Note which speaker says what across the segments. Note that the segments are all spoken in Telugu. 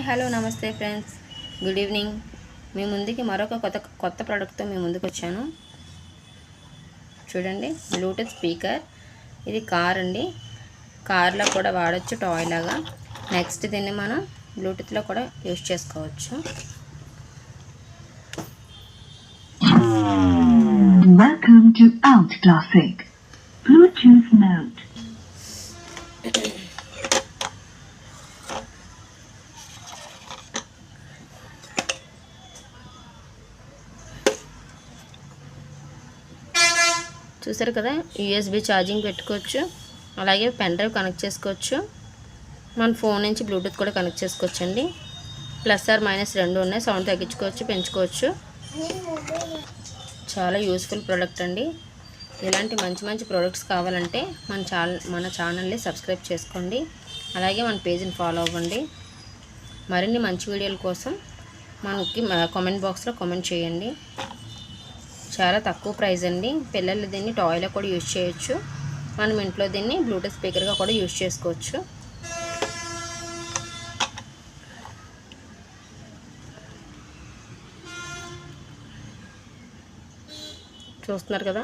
Speaker 1: Hi hello namaste friends. Good evening. మీ ముందుకి మరొక కొత్త కొత్త ప్రోడక్ట్తో మీ ముందుకు వచ్చాను. చూడండి బ్లూటూత్ స్పీకర్ ఇది కార్ అండి. కార్లో కూడా వాడచ్చు టాయ్ లాగా. నెక్స్ట్ దీన్ని మనం బ్లూటూత్లో కూడా యూజ్ చేసుకోవచ్చు.
Speaker 2: Welcome to Alt Classic. Bluetooth mode.
Speaker 1: చూసారు కదా? యూఎస్బి ఛార్జింగ్ పెట్టుకోవచ్చు. అలాగే పెన్ డ్రైవ్ కనెక్ట్ చేసుకోవచ్చు. మన ఫోన్ నుంచి బ్లూటూత్ కూడా కనెక్ట్ చేసుకోవచ్చు అండి ప్లస్ ఆర్ మైనస్ రెండు ఉన్నాయి. సౌండ్ తగ్గించుకోవచ్చు పెంచుకోవచ్చు. చాలా యూస్ఫుల్ ప్రోడక్ట్ అండి. ఇలాంటి మంచి మంచి ప్రోడక్ట్స్ కావాలంటే మన ఛానల్ మన ఛానల్ని సబ్స్క్రైబ్ చేసుకోండి. అలాగే మన పేజ్ని ఫాలో అవ్వండి. మరిన్ని మంచి వీడియోల కోసం మనకి కామెంట్ బాక్స్లో కామెంట్ చేయండి. చాలా తక్కువ ప్రైస్ అండి. పిల్లలు దీన్ని టాయ్లో కూడా యూజ్ చేయొచ్చు. మనం ఇంట్లో దీన్ని బ్లూటూత్ స్పీకర్గా కూడా యూజ్ చేసుకోవచ్చు. చూస్తున్నారు కదా?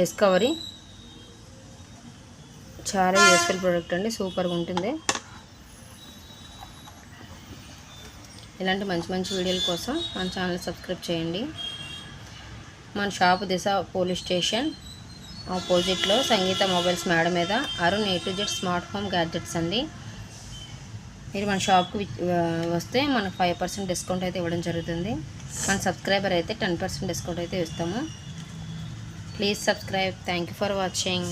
Speaker 1: డిస్కవరీ. చాలా యూస్ఫుల్ ప్రోడక్ట్ అండి. సూపర్గా ఉంటుంది. ఇలాంటి మంచి మంచి వీడియోల కోసం మన ఛానల్ సబ్స్క్రైబ్ చేయండి. మన షాప్ దిశ పోలీస్ స్టేషన్. ఆపోజిట్లో సంగీత మొబైల్స్ మేడ మీద Arun A to Z smart home gadgets అండి. మీరు మన షాప్కి వస్తే మనకు ఫైవ్ పర్సెంట్ డిస్కౌంట్ అయితే ఇవ్వడం జరుగుతుంది. మన సబ్స్క్రైబర్ అయితే టెన్ పర్సెంట్ డిస్కౌంట్ అయితే ఇస్తాము. Please subscribe. Thank you for watching.